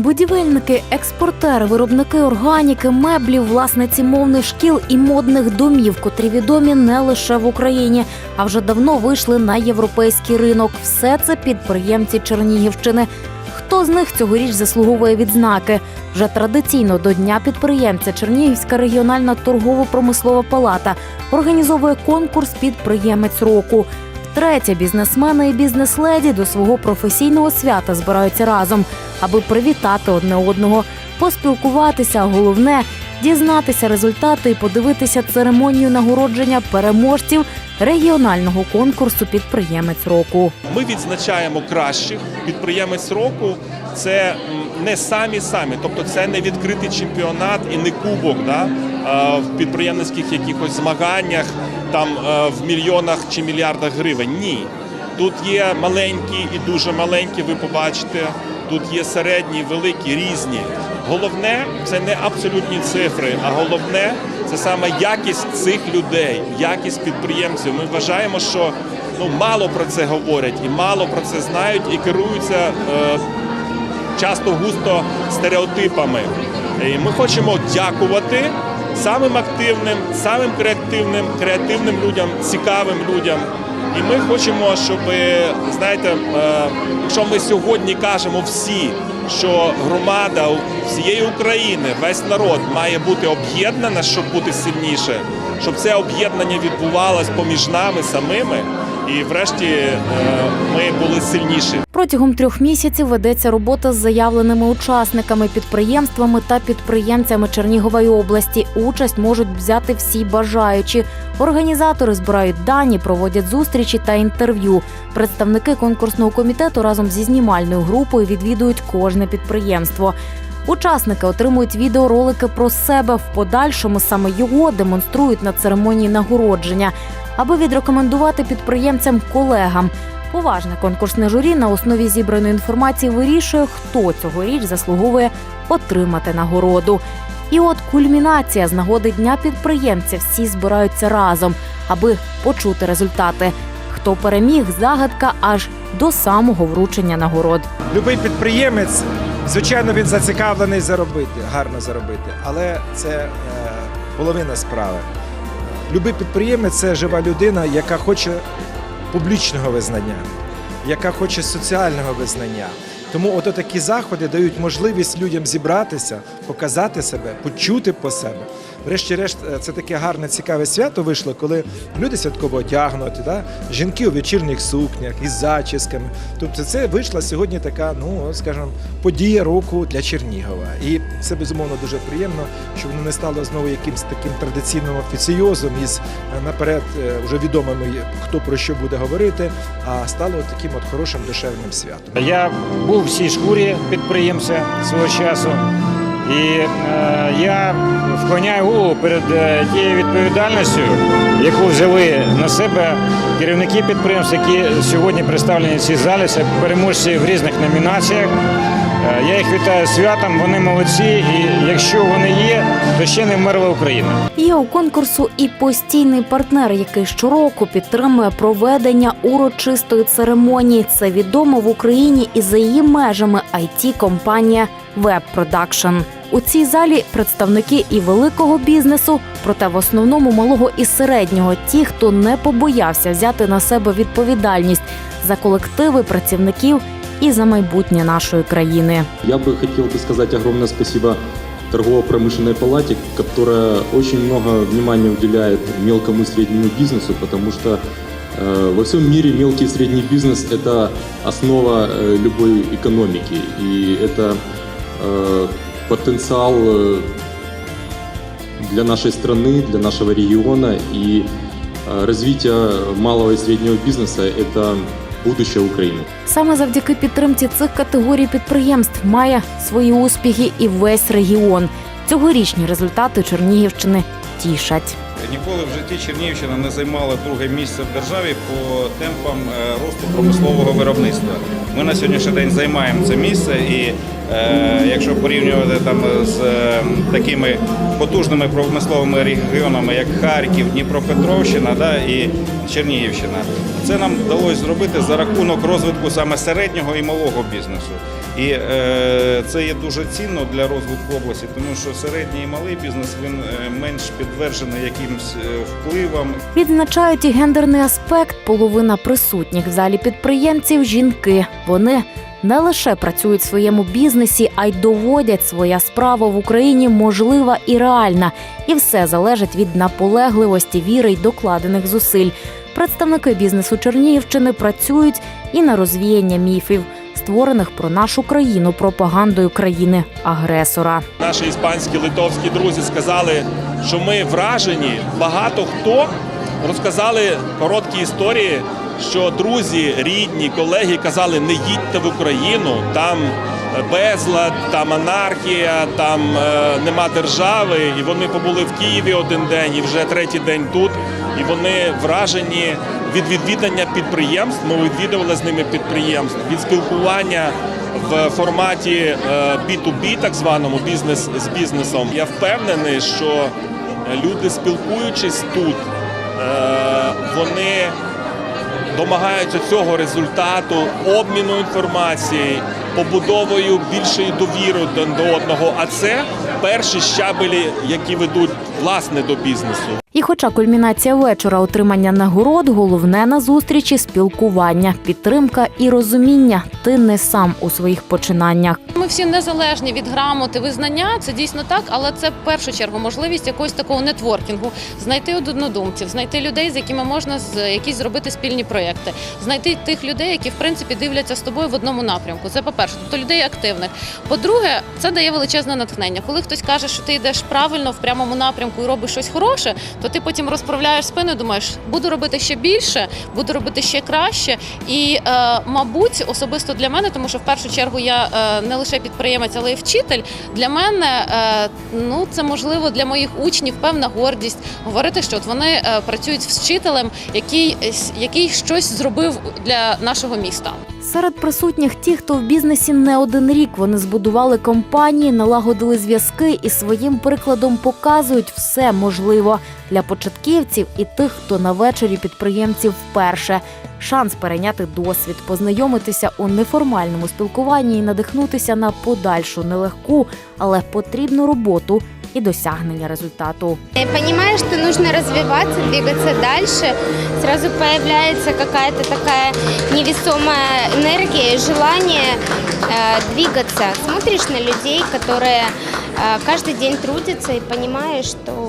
Будівельники, експортери, виробники органіки, меблів, власниці мовних шкіл і модних домів, котрі відомі не лише в Україні, а вже давно вийшли на європейський ринок. Все це підприємці Чернігівщини. Хто з них цьогоріч заслуговує відзнаки? Вже традиційно до Дня підприємця Чернігівська регіональна торгово-промислова палата організовує конкурс підприємець року. Втретє бізнесмени і бізнес-леді до свого професійного свята збираються разом, аби привітати одне одного, поспілкуватися, а головне дізнатися результати і подивитися церемонію нагородження переможців регіонального конкурсу підприємець року. Ми відзначаємо кращих підприємець року. Це не самі самі, тобто це не відкритий чемпіонат і не кубок да, в підприємницьких якихось змаганнях там е, в мільйонах чи мільярдах гривень. Ні. Тут є маленькі і дуже маленькі, ви побачите. Тут є середні, великі, різні. Головне це не абсолютні цифри, а головне це саме якість цих людей, якість підприємців. Ми вважаємо, що ну мало про це говорять і мало про це знають і керуються е, часто густо стереотипами. І ми хочемо дякувати самим активним, самим креативним, креативним людям, цікавим людям. І ми хочемо, щоб знаєте, е, якщо ми сьогодні кажемо всі, що громада всієї України, весь народ має бути об'єднана, щоб бути сильніше, щоб це об'єднання відбувалось поміж нами самими, і врешті е, ми були сильніші. Протягом трьох місяців ведеться робота з заявленими учасниками, підприємствами та підприємцями Чернігової області. Участь можуть взяти всі бажаючі. Організатори збирають дані, проводять зустрічі та інтерв'ю. Представники конкурсного комітету разом зі знімальною групою відвідують кожне підприємство. Учасники отримують відеоролики про себе. В подальшому саме його демонструють на церемонії нагородження, аби відрекомендувати підприємцям колегам. Поважне конкурсне журі на основі зібраної інформації вирішує, хто цьогоріч заслуговує отримати нагороду. І от кульмінація з нагоди дня підприємця всі збираються разом, аби почути результати. Хто переміг, загадка аж до самого вручення нагород. Любий підприємець, звичайно, він зацікавлений заробити, гарно заробити, але це е, половина справи. Любий підприємець це жива людина, яка хоче публічного визнання, яка хоче соціального визнання. Тому ото такі заходи дають можливість людям зібратися, показати себе, почути по себе. Врешті-решт, е, це таке гарне, цікаве свято вийшло, коли люди святково одягнуті, да? жінки у вечірніх сукнях із зачісками. Тобто це вийшла сьогодні така, ну скажімо, подія року для Чернігова. І це безумовно дуже приємно, що воно не стало знову якимось таким традиційним офіціозом із е, наперед е, вже відомими, хто про що буде говорити, а стало таким от хорошим душевним святом. Я був в цій шкурі підприємця свого часу, і е, я вклоняю голову перед е, тією відповідальністю, яку взяли на себе керівники підприємств, які сьогодні представлені в цій залі. Це переможці в різних номінаціях. Е, Я їх вітаю святом, вони молодці, і якщо вони є, то ще не вмерла Україна. Є у конкурсу і постійний партнер, який щороку підтримує проведення урочистої церемонії. Це відомо в Україні і за її межами it компанія Web Production. У цій залі представники і великого бізнесу, проте в основному малого і середнього, ті, хто не побоявся взяти на себе відповідальність за колективи працівників і за майбутнє нашої країни. Я бы хотел бы сказать огромное спасибо торгово-промышленной палате, которая очень много внимания уделяет мелкому и среднему бизнесу, потому что э, во всем мире мелкий и средний бизнес – это основа э, любой экономики, и это э, потенциал э, для нашей страны, для нашего региона, и э, развитие малого и среднего бизнеса – это будущее України. Саме завдяки підтримці цих категорій підприємств має свої успіхи і весь регіон. Цьогорічні результати Чернігівщини тішать. Ніколи в житті Чернігівщина не займала друге місце в державі по темпам е, росту промислового виробництва. Ми на сьогоднішній день займаємо це місце, і е, якщо порівнювати там з е, такими потужними промисловими регіонами, як Харків, Дніпропетровщина да, і Чернігівщина, це нам вдалося зробити за рахунок розвитку саме середнього і малого бізнесу. І е, це є дуже цінно для розвитку області, тому що середній і малий бізнес він е, менш підтверджений якимось е, впливам Відзначають і гендерний аспект. Половина присутніх в залі підприємців жінки. Вони не лише працюють в своєму бізнесі, а й доводять своя справа в Україні можлива і реальна. І все залежить від наполегливості, віри й докладених зусиль. Представники бізнесу Чернігівщини працюють і на розвіяння міфів, створених про нашу країну пропагандою країни агресора. Наші іспанські литовські друзі сказали, що ми вражені. Багато хто розказали короткі історії, що друзі, рідні, колеги казали, не їдьте в Україну, там безлад, там анархія, там е, нема держави. І вони побули в Києві один день і вже третій день тут. І вони вражені від відвідання підприємств. Ми відвідували з ними підприємств, від спілкування в форматі е, B2B, так званому бізнес з бізнесом. Я впевнений, що люди, спілкуючись тут, е, вони домагаються цього результату обміну інформацією, побудовою більшої довіри до одного. А це перші щабелі, які ведуть власне до бізнесу. І хоча кульмінація вечора отримання нагород, головне на зустрічі спілкування, підтримка і розуміння. Ти не сам у своїх починаннях. Ми всі незалежні від грамоти, визнання. Це дійсно так, але це в першу чергу можливість якогось такого нетворкінгу, знайти однодумців, знайти людей, з якими можна з якісь зробити спільні проєкти, знайти тих людей, які в принципі дивляться з тобою в одному напрямку. Це по-перше, тобто людей активних. По-друге, це дає величезне натхнення. Коли хтось каже, що ти йдеш правильно в прямому напрямку і робиш щось хороше, то ти потім розправляєш спину, і думаєш, буду робити ще більше, буду робити ще краще. І, е, мабуть, особисто для мене, тому що в першу чергу я е, не лише підприємець, але й вчитель. Для мене е, ну це можливо для моїх учнів певна гордість говорити, що от вони е, працюють з вчителем, який, який щось зробив для нашого міста. Серед присутніх ті, хто в бізнесі не один рік, вони збудували компанії, налагодили зв'язки і своїм прикладом показують все можливо для початківців і тих, хто на вечорі підприємців вперше. Шанс перейняти досвід, познайомитися у неформальному спілкуванні і надихнутися на подальшу нелегку, але потрібну роботу і досягнення результату. И понимаешь, что нужно развиваться, двигаться дальше, сразу появляется какая-то такая невесомая энергия и желание э, двигаться. Смотришь на людей, которые э, каждый день трудятся и понимаешь, что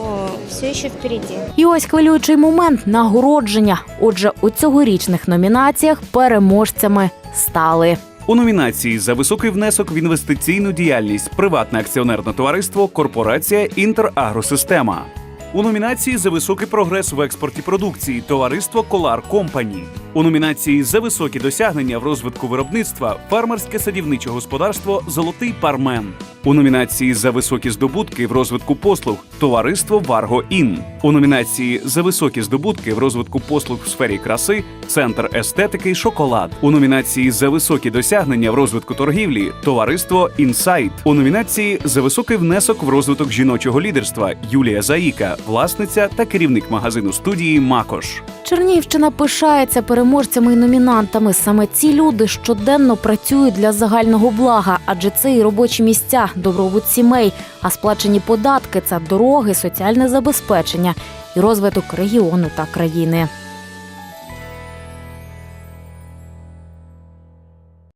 все еще впереди. І ось хвилюючий момент нагородження. Отже, у цьогорічних номінаціях переможцями стали. У номінації за високий внесок в інвестиційну діяльність приватне акціонерне товариство Корпорація Інтерагросистема. У номінації за високий прогрес в експорті продукції товариство Колар Компані. У номінації за високі досягнення в розвитку виробництва фермерське садівниче господарство Золотий Пармен. У номінації за високі здобутки в розвитку послуг товариство Варго Ін. У номінації за високі здобутки в розвитку послуг в сфері краси Центр естетики Шоколад. У номінації за високі досягнення в розвитку торгівлі товариство Інсайт. У номінації за високий внесок в розвиток жіночого лідерства Юлія Заїка, власниця та керівник магазину студії Макош. Чернігівщина пишається переможцями і номінантами. Саме ці люди щоденно працюють для загального блага, адже це і робочі місця, добробут сімей, а сплачені податки це дороги, соціальне забезпечення і розвиток регіону та країни.